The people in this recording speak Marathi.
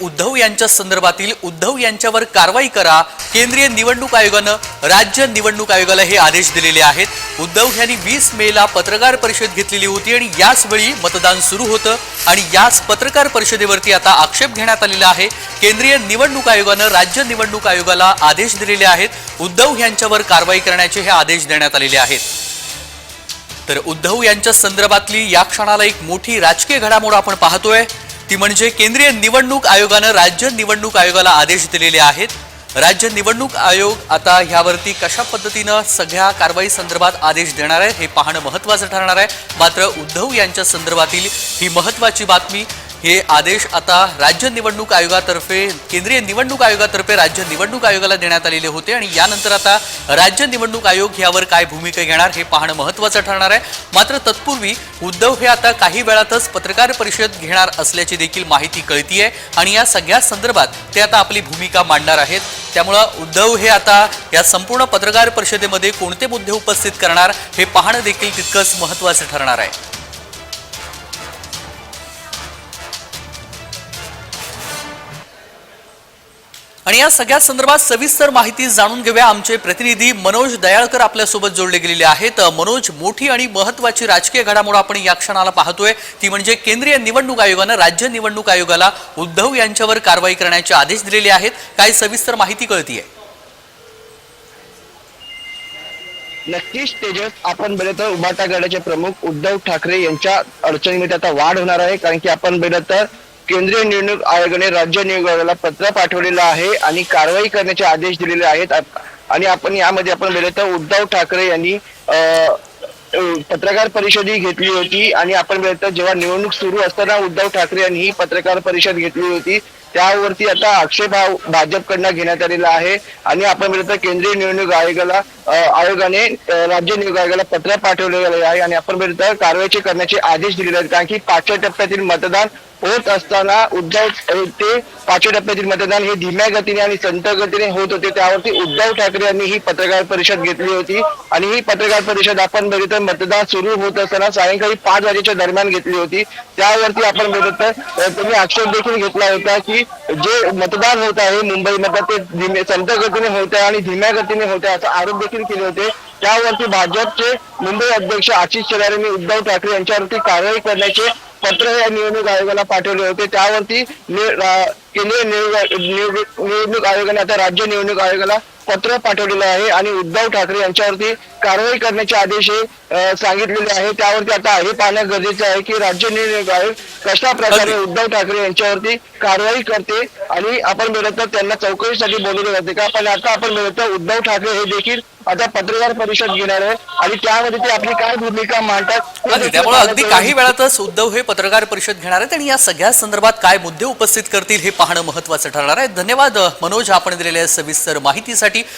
उद्धव यांच्या संदर्भातील उद्धव यांच्यावर कारवाई करा. केंद्रीय निवडणूक आयोगानं राज्य निवडणूक आयोगाला हे आदेश दिलेले आहेत. उद्धव यांनी वीस मेला पत्रकार परिषद घेतलेली होती आणि याच वेळी मतदान सुरू होतं. आणि याच पत्रकार परिषदेवरती आता आक्षेप घेण्यात आलेला आहे. केंद्रीय निवडणूक आयोगानं राज्य निवडणूक आयोगाला आदेश दिलेले आहेत. उद्धव यांच्यावर कारवाई करण्याचे हे आदेश देण्यात आलेले आहेत. तर उद्धव यांच्या संदर्भातली या क्षणाला एक मोठी राजकीय घडामोड आपण पाहतोय. ती म्हणजे केंद्रीय निवडणूक आयोगानं राज्य निवडणूक आयोगाला आदेश दिलेले आहेत. राज्य निवडणूक आयोग आता ह्यावरती कशा पद्धतीनं सगळ्या कारवाई संदर्भात आदेश देणार आहे हे पाहणं महत्त्वाचं ठरणार आहे. मात्र उद्धव यांच्या संदर्भातील ही महत्त्वाची बातमी हे आदेश आता राज्य निवडणूक आयोगातर्फे केंद्रीय निवडणूक आयोगातर्फे राज्य निवडणूक आयोगाला देण्यात आलेले होते आणि यानंतर आता राज्य निवडणूक आयोग यावर काय भूमिका घेणार हे पाहणं महत्त्वाचं ठरणार आहे. मात्र तत्पूर्वी उद्धव हे आता काही वेळातच पत्रकार परिषद घेणार असल्याची देखील माहिती कळती आहे आणि या सगळ्या संदर्भात ते आता आपली भूमिका मांडणार आहेत. त्यामुळं उद्धव हे आता या संपूर्ण पत्रकार परिषदेमध्ये कोणते मुद्दे उपस्थित करणार हे पाहणं देखील तितकंच महत्त्वाचं ठरणार आहे. आणि या सगळ्या संदर्भात सविस्तर माहिती जाणून घेऊया. आमचे प्रतिनिधी मनोज दयाळकर आपल्यासोबत जोडले गेलेले आहेत. मनोज मोठी आणि महत्वाची राजकीय घडामोड आपण या क्षणाला पाहतोय. ती म्हणजे केंद्रीय निवडणूक आयोगानं राज्य निवडणूक आयोगाला उद्धव यांच्यावर कारवाई करण्याचे आदेश दिलेले आहेत. काय सविस्तर माहिती कळतीये. नक्कीच तेजस आपण बघितलं तर उभाटा गडाचे प्रमुख उद्धव ठाकरे यांच्या अडचणीमध्ये आता वाढ होणार आहे. कारण की आपण बघितलं तर केंद्रीय निवडणूक आयोगाने राज्य निवडणूक आयोगाला पत्र पाठवलेलं आहे आणि कारवाई करण्याचे आदेश दिलेले आहेत. आणि आपण यामध्ये आपण बघितलं तर उद्धव ठाकरे यांनी अं, पत्रकार परिषद ही घेतली होती आणि आपण बघितलं तर जेव्हा निवडणूक सुरू असताना उद्धव ठाकरे यांनी ही पत्रकार परिषद घेतली होती त्यावरती आता आक्षेप हा भाजपकडनं घेण्यात आलेला आहे. आणि आपण बघितलं केंद्रीय निवडणूक आयोगाला आयोगाने राज्य निवडणूक आयोगाला पत्र पाठवलेलं आहे. आणि आपण बघितलं कारवाई करण्याचे आदेश दिलेले आहेत. कारण की पाचव्या टप्प्यातील मतदान होत असताना उद्धव ते पाचव्या टप्प्यातील मतदान हे धीम्या गतीने आणि संत गतीने होत होते. त्यावरती उद्धव ठाकरे यांनी ही पत्रकार परिषद घेतली होती. आणि ही पत्रकार परिषद आपण बघितलं मतदान सुरू होत असताना सायंकाळी पाच वाजेच्या दरम्यान घेतली होती. त्यावरती आपण बघितलं त्यांनी आक्षेप देखील घेतला होता की जे मतदान होत आहे मुंबईमध्ये ते धीमे संत गतीने होत आहे आणि धीम्या गतीने होत आहे असा आरोप देखील केले होते. त्यावरती भाजपचे मुंबई अध्यक्ष आशिष शेलार यांनी उद्धव ठाकरे यांच्यावरती कारवाई करण्याचे पत्र या निवडणूक आयोगाला पाठवले होते. त्यावरती केंद्रीय निवडणूक आयोगाने आता राज्य निवडणूक आयोगाला पत्र पाठवलेलं आहे आणि उद्धव ठाकरे यांच्यावरती कारवाई करण्याचे आदेश हे सांगितलेले आहे. त्यावरती आता हे पाहणं गरजेचं आहे की राज्य निवडणूक आयोग कशा प्रकारे उद्धव ठाकरे यांच्यावरती कारवाई करते आणि आपण तर त्यांना चौकशीसाठी बोलवले जाते का? पण आता आपण तर उद्धव ठाकरे हे देखील आता पत्रकार परिषद घेणार आहे आणि त्यामध्ये ते आपली काय भूमिका मांडतात त्यामुळे अगदी काही वेळातच उद्धव हे पत्रकार परिषद घेणार आहेत आणि या सगळ्या संदर्भात काय मुद्दे उपस्थित करतील हे पाहणं महत्वाचं ठरणार आहे. धन्यवाद मनोज. आपण दिलेल्या सविस्तर माहितीसाठी ti.